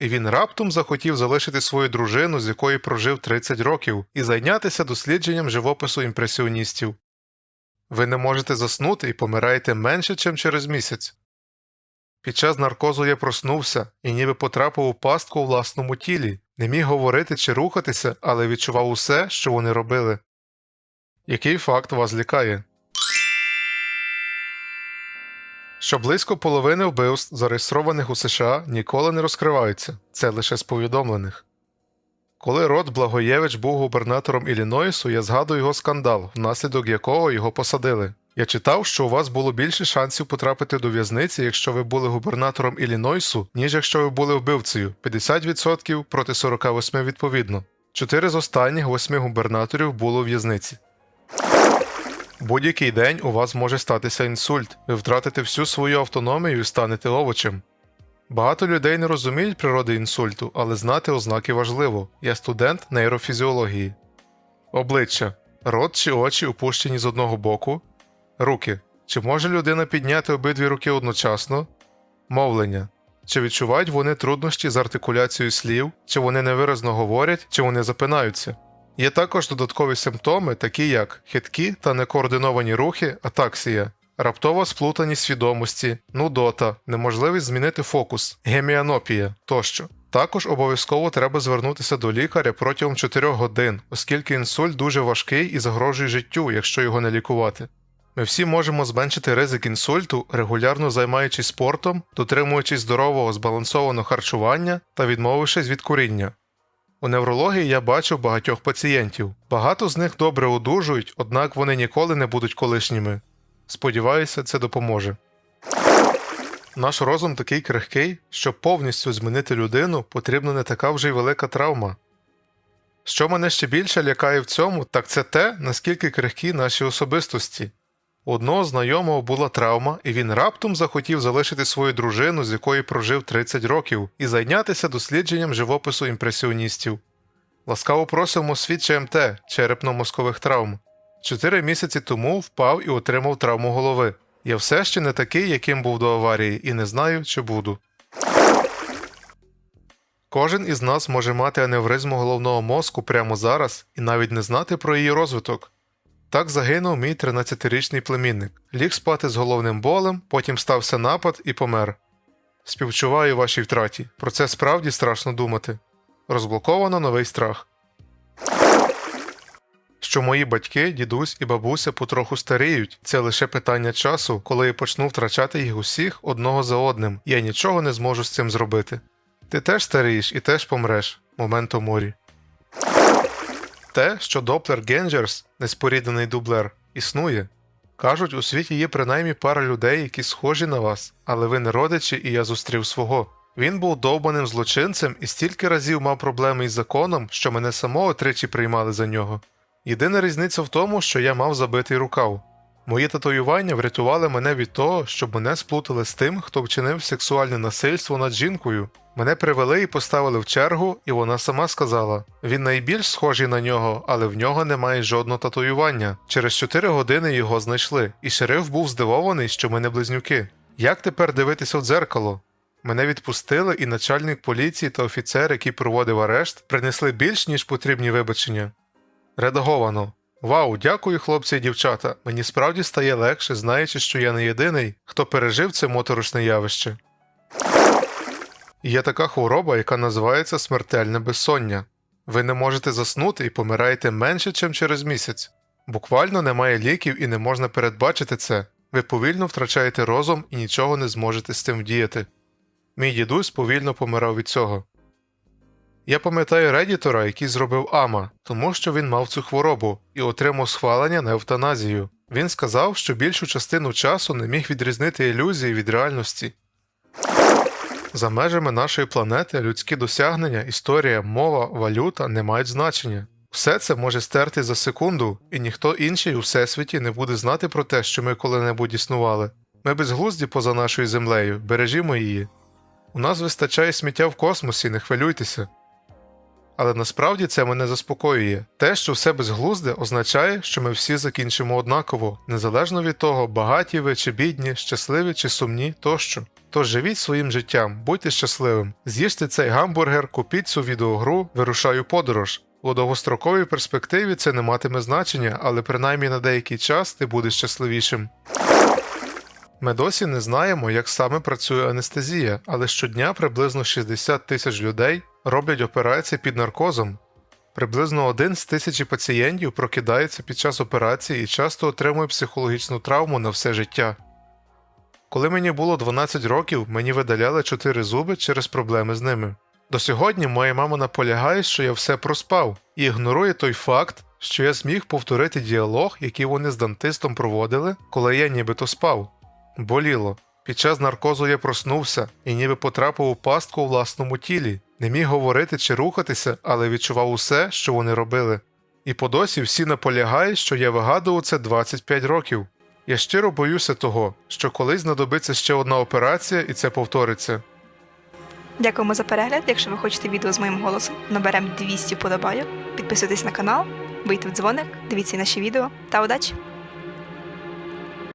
і він раптом захотів залишити свою дружину, з якою прожив 30 років, і зайнятися дослідженням живопису імпресіоністів. Ви не можете заснути і помираєте менше, ніж через місяць. Під час наркозу я проснувся і ніби потрапив у пастку у власному тілі, не міг говорити чи рухатися, але відчував усе, що вони робили. Який факт вас лякає? Що близько половини вбивств, зареєстрованих у США, ніколи не розкриваються, це лише з повідомлених. Коли Рот Благоєвич був губернатором Іллінойсу, я згадую його скандал, внаслідок якого його посадили. Я читав, що у вас було більше шансів потрапити до в'язниці, якщо ви були губернатором Іллінойсу, ніж якщо ви були вбивцею 50% проти 48% відповідно. Чотири з останніх восьми губернаторів було у в'язниці. Будь-який день у вас може статися інсульт, ви втратите всю свою автономію і станете овочем. Багато людей не розуміють природи інсульту, але знати ознаки важливо. Я студент нейрофізіології. Обличчя. Рот чи очі опущені з одного боку. Руки. Чи може людина підняти обидві руки одночасно? Мовлення. Чи відчувають вони труднощі з артикуляцією слів, чи вони невиразно говорять, чи вони запинаються. Є також додаткові симптоми, такі як хиткі та некоординовані рухи, атаксія, раптова сплутаність свідомості, нудота, неможливість змінити фокус, геміанопія тощо. Також обов'язково треба звернутися до лікаря протягом 4 годин, оскільки інсульт дуже важкий і загрожує життю, якщо його не лікувати. Ми всі можемо зменшити ризик інсульту, регулярно займаючись спортом, дотримуючись здорового збалансованого харчування та відмовившись від куріння. У неврології я бачив багатьох пацієнтів. Багато з них добре одужують, однак вони ніколи не будуть колишніми. Сподіваюся, це допоможе. Наш розум такий крихкий, щоб повністю змінити людину, потрібна не така вже й велика травма. Що мене ще більше лякає в цьому, так це те, наскільки крихкі наші особистості. Одного знайомого була травма, і він раптом захотів залишити свою дружину, з якою прожив 30 років, і зайнятися дослідженням живопису імпресіоністів. Ласкаво просимо світ ЧМТ черепно-мозкових травм. Чотири місяці тому впав і отримав травму голови. Я все ще не такий, яким був до аварії, і не знаю, чи буду. Кожен із нас може мати аневризму головного мозку прямо зараз і навіть не знати про її розвиток. Так загинув мій 13-річний племінник. Ліг спати з головним болем, потім стався напад і помер. Співчуваю вашій втраті. Про це справді страшно думати. Розблоковано новий страх. Що мої батьки, дідусь і бабуся потроху старіють. Це лише питання часу, коли я почну втрачати їх усіх одного за одним, я нічого не зможу з цим зробити. Ти теж старієш і теж помреш. Моменто морі. Те, що Доплер Генджерс, неспоріднений дублер, існує. Кажуть, у світі є принаймні пара людей, які схожі на вас, але ви не родичі, і я зустрів свого. Він був довбаним злочинцем і стільки разів мав проблеми із законом, що мене самого тричі приймали за нього. Єдина різниця в тому, що я мав забитий рукав. Мої татуювання врятували мене від того, щоб мене сплутали з тим, хто вчинив сексуальне насильство над жінкою. Мене привели і поставили в чергу, і вона сама сказала: він найбільш схожий на нього, але в нього немає жодного татуювання. Через 4 години його знайшли, і шериф був здивований, що ми не близнюки. Як тепер дивитися в дзеркало? Мене відпустили, і начальник поліції та офіцер, який проводив арешт, принесли більш ніж потрібні вибачення. Редаговано. Вау, дякую, хлопці і дівчата. Мені справді стає легше, знаючи, що я не єдиний, хто пережив це моторошне явище. Є така хвороба, яка називається смертельне безсоння. Ви не можете заснути і помираєте менше, ніж через місяць. Буквально немає ліків і не можна передбачити це. Ви повільно втрачаєте розум і нічого не зможете з цим вдіяти. Мій дідусь повільно помирав від цього. Я пам'ятаю редітора, який зробив Ама, тому що він мав цю хворобу і отримав схвалення на евтаназію. Він сказав, що більшу частину часу не міг відрізнити ілюзії від реальності. За межами нашої планети людські досягнення, історія, мова, валюта не мають значення. Все це може стерти за секунду, і ніхто інший у всесвіті не буде знати про те, що ми коли-небудь існували. Ми безглузді поза нашою землею, бережімо її. У нас вистачає сміття в космосі, не хвилюйтеся. Але насправді це мене заспокоює. Те, що все безглузде, означає, що ми всі закінчимо однаково, незалежно від того, багаті ви чи бідні, щасливі чи сумні тощо. Тож живіть своїм життям, будьте щасливим, з'їжте цей гамбургер, купіть цю відеогру, вирушаю подорож. У довгостроковій перспективі це не матиме значення, але принаймні на деякий час ти будеш щасливішим. Ми досі не знаємо, як саме працює анестезія, але щодня приблизно 60 тисяч людей роблять операції під наркозом. Приблизно один з тисячі пацієнтів прокидається під час операції і часто отримує психологічну травму на все життя. Коли мені було 12 років, мені видаляли 4 зуби через проблеми з ними. До сьогодні моя мама наполягає, що я все проспав, і ігнорує той факт, що я зміг повторити діалог, який вони з дантистом проводили, коли я нібито спав. Боліло. Під час наркозу я проснувся і ніби потрапив у пастку у власному тілі, не міг говорити чи рухатися, але відчував усе, що вони робили. І по досі всі наполягають, що я вигадував це 25 років. Я щиро боюся того, що колись знадобиться ще одна операція і це повториться. Дякуємо за перегляд. Якщо ви хочете відео з моїм голосом, наберемо 200 подобайок. Підписуйтесь на канал, бийте в дзвоник, дивіться наші відео та удачі!